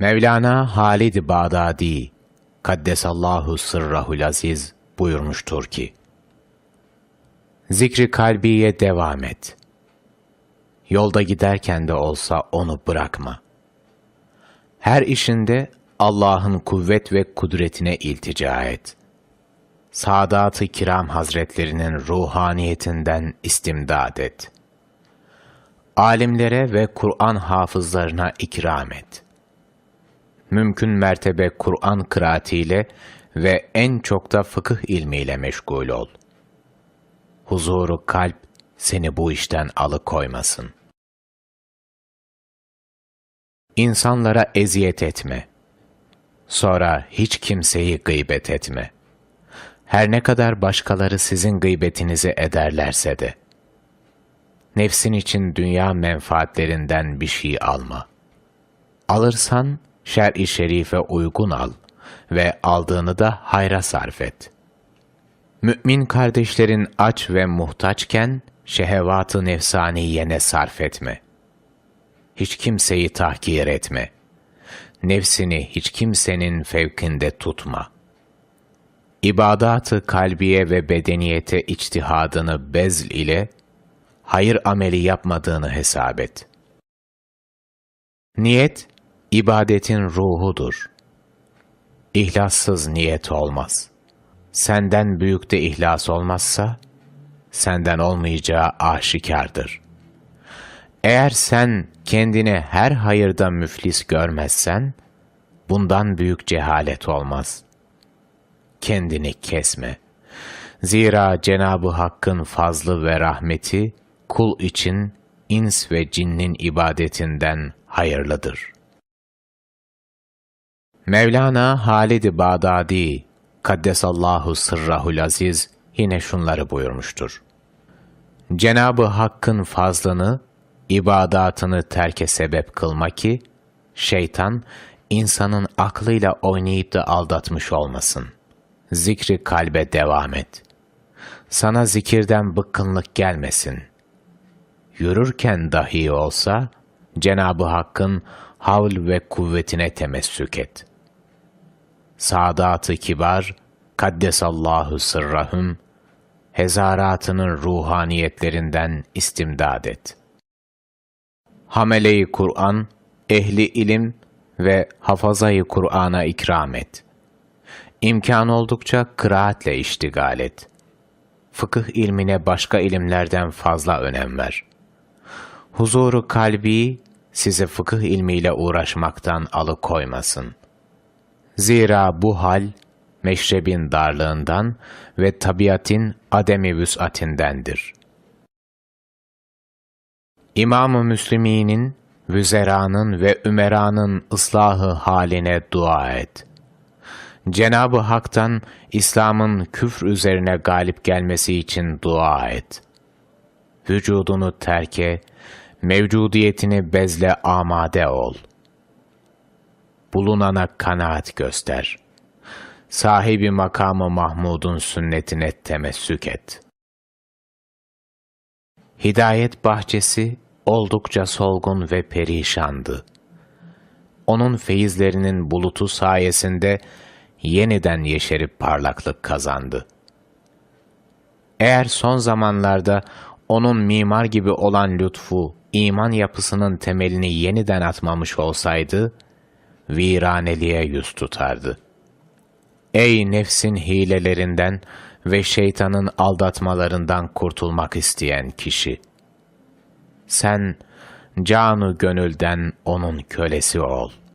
Mevlana Halid Bağdadi Kaddesallahu sırrahul aziz buyurmuştur ki, Zikri kalbiye devam et. Yolda giderken de olsa onu bırakma. Her işinde Allah'ın kuvvet ve kudretine iltica et. Sadat-ı Kiram Hazretlerinin ruhaniyetinden istimdad et. Alimlere ve Kur'an hafızlarına ikram et. Mümkün mertebe Kur'an kıraatiyle ve en çok da fıkıh ilmiyle meşgul ol. Huzuru kalp seni bu işten alıkoymasın. İnsanlara eziyet etme. Sonra hiç kimseyi gıybet etme. Her ne kadar başkaları sizin gıybetinizi ederlerse de. Nefsin için dünya menfaatlerinden bir şey alma. Alırsan şer-i şerife uygun al ve aldığını da hayra sarf et. Mümin kardeşlerin aç ve muhtaçken şehevat-ı nefsaniyene sarf etme. Hiç kimseyi tahkir etme. Nefsini hiç kimsenin fevkinde tutma. İbadat-ı kalbiye ve bedeniyete içtihadını bezl ile hayır ameli yapmadığını hesap et. Niyet, ibadetin ruhudur. İhlassız niyet olmaz. Senden büyük de ihlas olmazsa, senden olmayacağı aşikardır. Eğer sen kendine her hayırda müflis görmezsen, bundan büyük cehalet olmaz. Kendini kesme. Zira Cenab-ı Hakk'ın fazlı ve rahmeti, kul için ins ve cinnin ibadetinden hayırlıdır. Mevlana Halid-i Bağdadi Kaddesallahu sırrahul aziz yine şunları buyurmuştur. Cenab-ı Hakk'ın fazlını, ibadatını terke sebep kılma ki, şeytan, insanın aklıyla oynayıp da aldatmış olmasın. Zikri kalbe devam et. Sana zikirden bıkkınlık gelmesin. Yürürken dahi olsa, Cenab-ı Hakk'ın havl ve kuvvetine temessük et. Sadat-ı kibar, kaddesallahu sırrahum, hezaratının ruhaniyetlerinden istimdad et. Hamele-i Kur'an, ehli ilim ve hafazayı Kur'an'a ikram et. İmkan oldukça kıraatle iştigal et. Fıkıh ilmine başka ilimlerden fazla önem ver. Huzuru kalbi sizi fıkıh ilmiyle uğraşmaktan alıkoymasın. Zira bu hal, meşrebin darlığından ve tabiatin ademi vüs'atindendir. İmam-ı Müsliminin, vüzeranın ve ümeranın ıslahı haline dua et. Cenab-ı Hak'tan İslam'ın küfr üzerine galip gelmesi için dua et. Vücudunu terke, mevcudiyetini bezle amade ol. Bulunana kanaat göster. Sahibi makamı Mahmud'un sünnetine temessük et. Hidayet bahçesi oldukça solgun ve perişandı. Onun feyizlerinin bulutu sayesinde yeniden yeşerip parlaklık kazandı. Eğer son zamanlarda onun mimar gibi olan lütfu, iman yapısının temelini yeniden atmamış olsaydı, viraneliğe yüz tutardı. Ey nefsin hilelerinden ve şeytanın aldatmalarından kurtulmak isteyen kişi! Sen, canı gönülden onun kölesi ol.''